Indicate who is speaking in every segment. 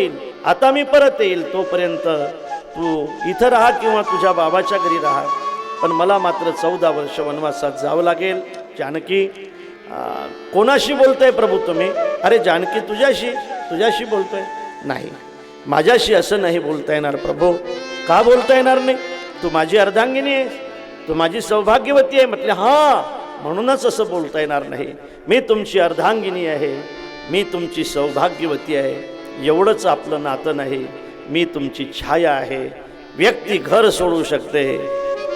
Speaker 1: येईल. आता मी परत येईल तोपर्यंत तू इथं राहा किंवा तुझ्या बाबाच्या घरी राहा. पण मला मात्र चौदा वर्ष वनवासात जावं लागेल. जानकी कोणाशी बोलतोय प्रभू तुम्ही? अरे जानकी तुझ्याशी तुझ्याशी बोलतोय? नाही. माझ्याशी असं नाही बोलता येणार प्रभू. का बोलता येणार नाही? तू माझी अर्धांगिनी आहेस. तू माझी सौभाग्यवती आहे. म्हटले हां म्हणूनच असं बोलता येणार नाही. मी तुमची अर्धांगिनी आहे. मी तुमची सौभाग्यवती आहे. एवढंच आपलं नातं नाही. मी तुमची छाया आहे. व्यक्ती घर सोडू शकते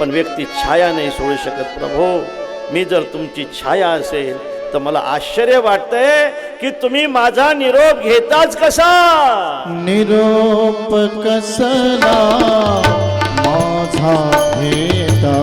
Speaker 1: पण व्यक्ती छाया नाही सोडू शकत प्रभो. मी जर तुमची छाया असेल तर मला आश्चर्य वाटतंय की तुम्ही माझा निरोप घेताच कसा?
Speaker 2: निरोप कसला? माझा घेता?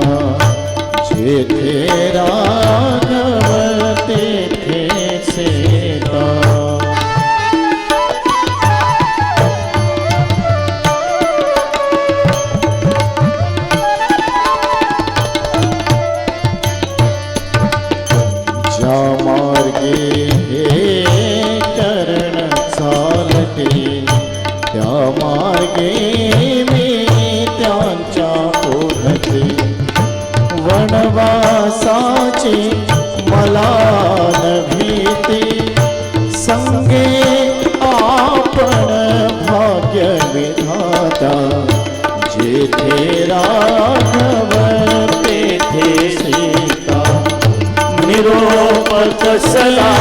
Speaker 2: कसला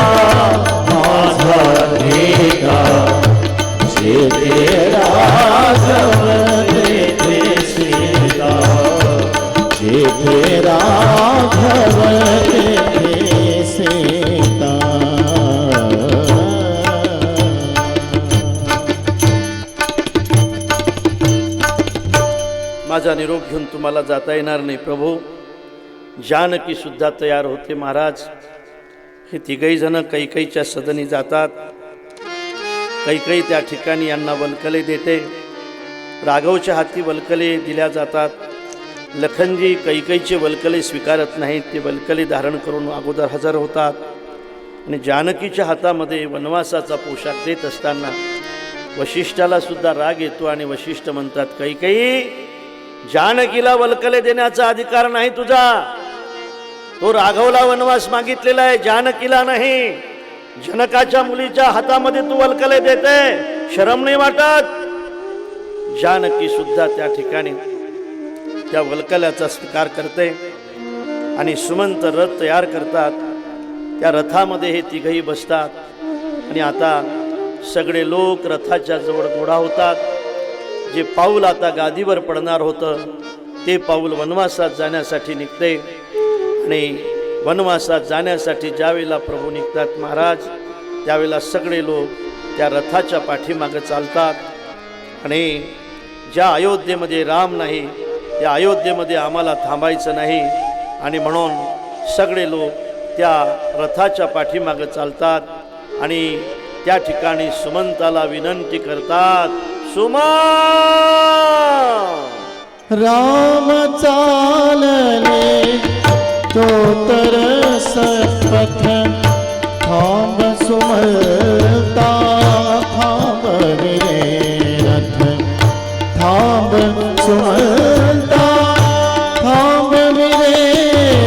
Speaker 2: माझा भेगा. जेथे राघव तेथे सीता. राघव सीता.
Speaker 1: माझा निरोप घेऊन तुम्हाला जाता येणार नाही प्रभू. जानकी सुद्धा तयार होते महाराज. हे तिघही जण कैकईच्या सदनी जातात. कैकई त्या ठिकाणी यांना वलकले देते. राघवच्या हाती वलकले दिल्या जातात. लखनजी कैकईचे वलकले स्वीकारत नाहीत. ते वलकले धारण करून अगोदर हजर होतात. आणि जानकीच्या हातामध्ये वनवासाचा पोशाख देत असताना वशिष्ठाला सुद्धा राग येतो आणि वशिष्ठ म्हणतात कैकई जानकीला वलकले देण्याचा अधिकार नाही तुझा. तो राघवला वनवास मागितलेला आहे जानकीला नाही. जनकाच्या मुलीच्या हातामध्ये तू वलकले देते. शरम नाही वाटत? जानकी सुद्धा त्या ठिकाणी त्या वलकल्याचा स्वीकार करते आणि सुमंत रथ तयार करतात. त्या रथामध्ये हे तिघही बसतात आणि आता सगळे लोक रथाच्या जवळ गोडा होतात. जे पाऊल आता गादीवर पडणार होतं ते पाऊल वनवासात जाण्यासाठी निघते. आणि वनवासात जाण्यासाठी ज्यावेळेला प्रभू निघतात महाराज त्यावेळेला सगळे लोक त्या रथाच्या पाठीमागं चालतात. आणि ज्या अयोध्येमध्ये राम नाही त्या अयोध्येमध्ये आम्हाला थांबायचं नाही. आणि म्हणून सगळे लोक त्या रथाच्या पाठीमागं चालतात आणि त्या ठिकाणी सुमंताला विनंती करतात सुमा
Speaker 2: राम चालले. तो तर सपथ थांब सुमलता थांब रे रथ थांब सुमलता थांब रे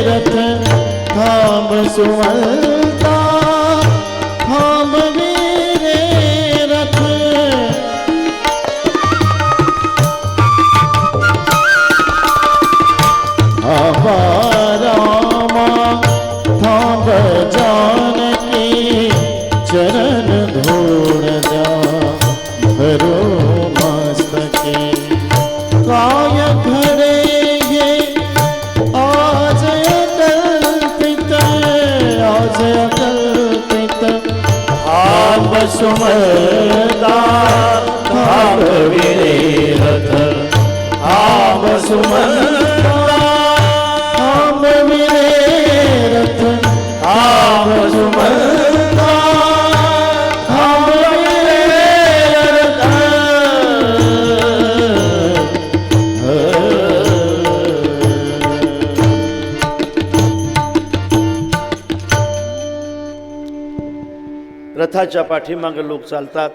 Speaker 2: रथ थांब सुमलता थांब रे रथ। थांबा सुमदा थांब विरे रथ थांब सुमदा
Speaker 1: रथाच्या पाठीमागं लोक चालतात.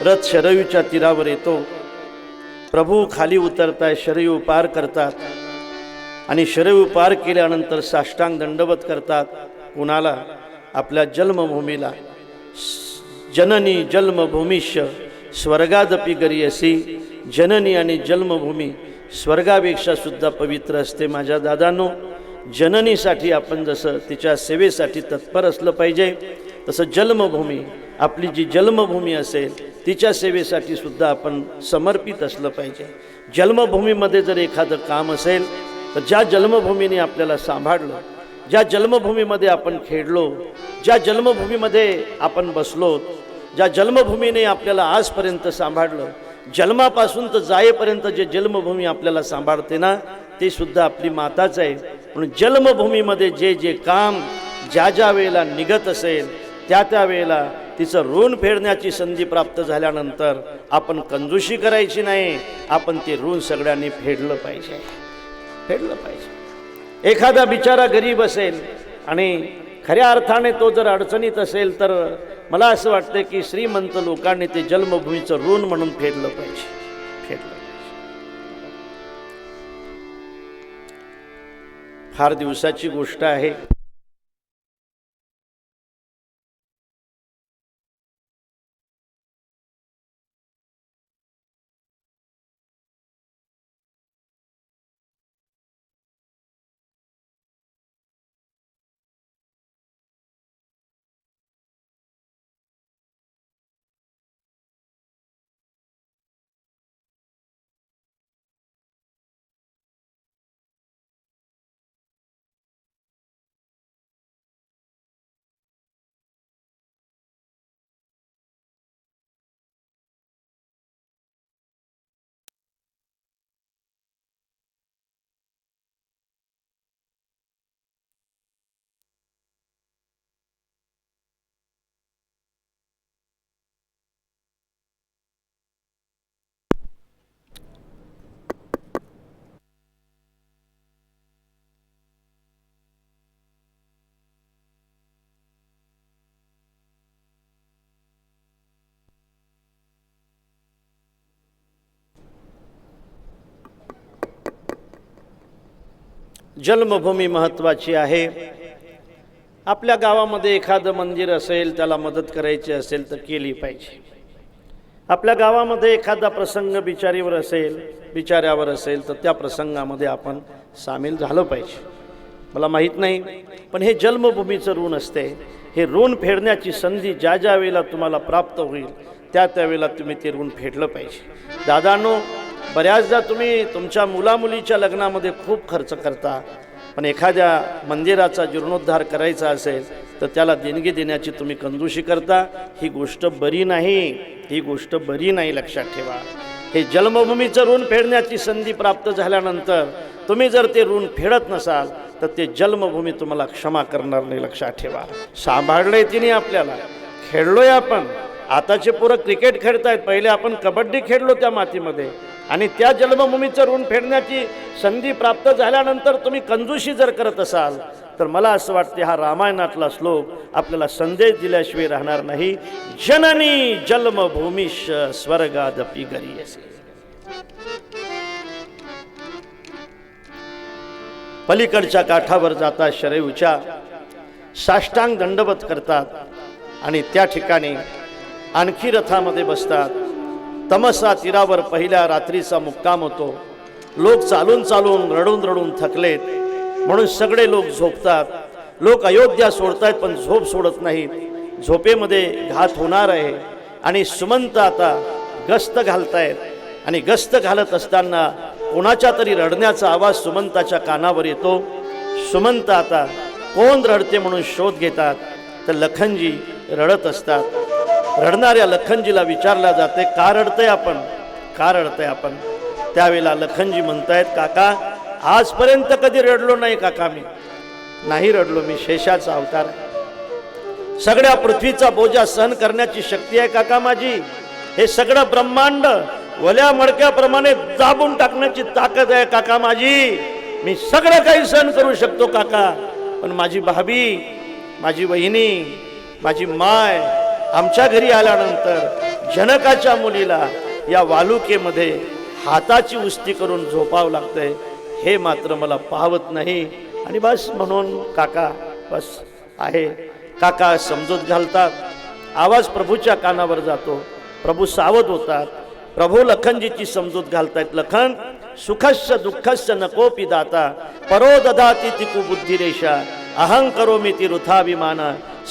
Speaker 1: रथ शरयूच्या तीरावर येतो. प्रभू खाली उतरताय शरयू पार करतात. आणि शरयू पार केल्यानंतर साष्टांग दंडवत करतात. कुणाला? आपल्या जन्मभूमीला. जननी जन्मभूमीश स्वर्गादपी गरीयसी. जननी आणि जन्मभूमी स्वर्गापेक्षा सुद्धा पवित्र असते माझ्या दादांनो. जननीसाठी आपण जसं तिच्या सेवेसाठी तत्पर असलं पाहिजे तसं जन्मभूमी आपली जी जन्मभूमी असेल तिच्या सेवेसाठी सुद्धा आपण समर्पित असलं पाहिजे. जन्मभूमीमध्ये जर एखादं काम असेल तर ज्या जन्मभूमीने आपल्याला सांभाळलं ज्या जन्मभूमीमध्ये आपण खेळलो ज्या जन्मभूमीमध्ये आपण बसलो ज्या जन्मभूमीने आपल्याला आजपर्यंत सांभाळलं जन्मापासून तर जायेपर्यंत जे जन्मभूमी आपल्याला सांभाळते ना ते सुद्धा आपली माताच आहे. म्हणून जन्मभूमीमध्ये जे जे काम ज्या ज्या वेळेला निघत असेल त्या त्या वेळेला तिचं ऋण फेडण्याची संधी प्राप्त झाल्यानंतर आपण कंजूशी करायची नाही आपण ते ऋण सगळ्यांनी फेडलं पाहिजे. फेडलं पाहिजे. एखादा बिचारा गरीब असेल आणि खऱ्या अर्थाने तो जर अडचणीत असेल तर मला असं वाटतं की श्रीमंत लोकांनी ते जन्मभूमीचं ऋण म्हणून फेडलं पाहिजे. फेडलं पाहिजे. फार दिवसाची गोष्ट आहे. जन्मभूमी महत्त्वाची आहे. आपल्या गावामध्ये एखादं मंदिर असेल त्याला मदत करायची असेल तर केली पाहिजे. आपल्या गावामध्ये एखादा प्रसंग बिचारीवर असेल बिचाऱ्यावर असेल तर त्या प्रसंगामध्ये आपण सामील झालं पाहिजे. मला माहीत नाही पण हे जन्मभूमीचं ऋण असते. हे ऋण फेडण्याची संधी ज्या ज्या वेळेला तुम्हाला प्राप्त होईल त्या त्यावेळेला तुम्ही ते ऋण फेडलं पाहिजे. दादांनो बऱ्याचदा तुम्ही तुमच्या मुलामुलीच्या लग्नामध्ये खूप खर्च करता पण एखाद्या मंदिराचा जीर्णोद्धार करायचा असेल तर त्याला देणगी देण्याची तुम्ही कंदुशी करता. ही गोष्ट बरी नाही ही गोष्ट बरी नाही लक्षात ठेवा. हे जन्मभूमीचं ऋण फेडण्याची संधी प्राप्त झाल्यानंतर तुम्ही जर ते ऋण फेडत नसाल तर ते जन्मभूमी तुम्हाला क्षमा करणार नाही लक्षात ठेवा. सांभाळलंय तिने आपल्याला. खेळलोय आपण. आताचे पोरं क्रिकेट खेळतायत. पहिले आपण कबड्डी खेळलो त्या मातीमध्ये. आणि त्या जन्मभूमीचं ऋण फेडण्याची संधी प्राप्त झाल्यानंतर तुम्ही कंजूशी जर करत असाल तर मला असं वाटते हा रामायणातला श्लोक आपल्याला संदेश दिल्याशिवाय राहणार नाही. जननी जन्मभूमीश स्वर्गादपी गरीयसी. पलीकडच्या काठावर जाता शरयूच्या साष्टांग दंडवत करतात आणि त्या ठिकाणी आणखी रथामध्ये बसतात. तमसा तीरावर पहिल्या रात्रीचा मुक्काम होतो. लोक चालून चालून रडून रडून थकलेत. म्हणून सगळे लोक झोपतात. लोक अयोध्या सोडतायत पण झोप सोडत नाहीत. झोपेमध्ये घात होणार आहे. आणि सुमंत आता गस्त घालतायत. आणि गस्त घालत असताना कोणाच्या तरी रडण्याचा आवाज सुमंताच्या कानावर येतो. सुमंत आता कोण रडते म्हणून शोध घेतात. तर लखनजी रडत असतात. रडणाऱ्या लखनजीला विचारला जाते का रडतंय आपण? का रडतंय आपण? त्यावेळेला लखनजी म्हणतायत काका आजपर्यंत कधी रडलो नाही काका मी. नाही रडलो मी शेषाचा अवतार सगळ्या पृथ्वीचा बोजा सहन करण्याची शक्ती आहे काका माझी. हे सगळं ब्रह्मांड वल्या मडक्याप्रमाणे दाबून टाकण्याची ताकद आहे काका माझी. मी सगळं काही सहन करू शकतो काका. पण माझी भाभी माझी वहिनी माझी माय आमच्या घरी आल्यानंतर जनकाच्या मुलीला या वालुकेमध्ये हाताची उस्ती करून झोपावं लागतंय. हे मात्र मला पाहवत नाही. आणि बस म्हणून काका बस आहे. काका समजूत घालतात. आवाज प्रभूच्या कानावर जातो. प्रभू सावध होतात. प्रभू लखनजीची समजूत घालतायत. लखन सुखस्य दुःखस्य नकोपी दाता. परो ददाती तिकू बुद्धिरेषा अहं करोमी ती वृथाभिमान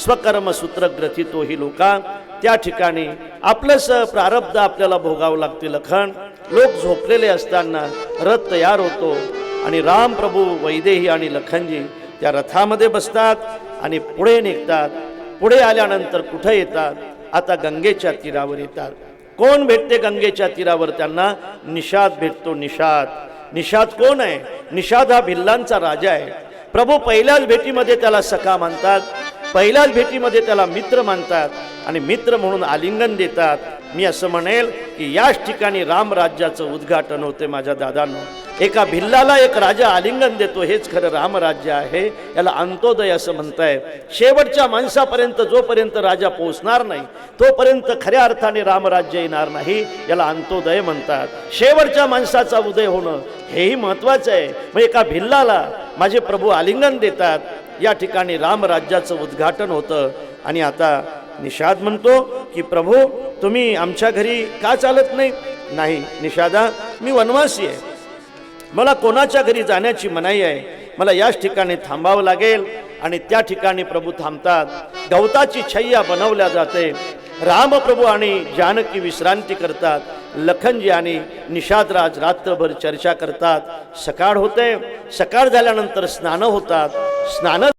Speaker 1: स्वकर्मसूत्र ग्रथितो ही लोका. त्या ठिकाणी आपलंसं प्रारब्ध आपल्याला भोगावं लागते लखन. लोक झोपलेले असताना रथ तयार होतो आणि राम प्रभू वैदेही आणि लखनजी त्या रथामध्ये बसतात आणि पुढे निघतात. पुढे आल्यानंतर कुठं येतात? आता गंगेच्या तीरावर येतात. कोण भेटते गंगेच्या तीरावर त्यांना? निषाद भेटतो निषाद. निषाद कोण आहे? निषाद हा भिल्लांचा राजा आहे. प्रभू पहिल्याच भेटीमध्ये त्याला सखा मानतात. पहिल्याच भेटीमध्ये त्याला मित्र मानतात आणि मित्र म्हणून आलिंगन देतात. मी असं म्हणेल की याच ठिकाणी रामराज्याचं उद्घाटन होते माझ्या दादांना. एका भिल्लाला एक राजा आलिंगन देतो हेच खरं रामराज्य आहे याला अंत्योदय असं म्हणताय. शेवटच्या माणसापर्यंत जोपर्यंत राजा पोहोचणार नाही तोपर्यंत खऱ्या अर्थाने रामराज्य येणार नाही याला अंत्योदय म्हणतात. शेवटच्या माणसाचा उदय होणं हेही महत्त्वाचं आहे. मग एका भिल्लाला माझे प्रभू आलिंगन देतात या ठिकाणी रामराज्याचं उद्घाटन होतं. आणि आता निषाद म्हणतो की प्रभू तुम्ही आमच्या घरी का चालत नाही? नाही निषादा मी वनवासी आहे. मला कोणाच्या घरी जाण्याची मनाई आहे. मला याच ठिकाणी थांबावं लागेल. आणि त्या ठिकाणी प्रभू थांबतात. गवताची छैया बनवल्या जाते. रामप्रभू आणि जानकी विश्रांती करतात. लखनजी आणि निषादराज रात्रभर चर्चा करतात. सकाळ होते सकाळ झाल्यानंतर स्नानं होतात. स्नानं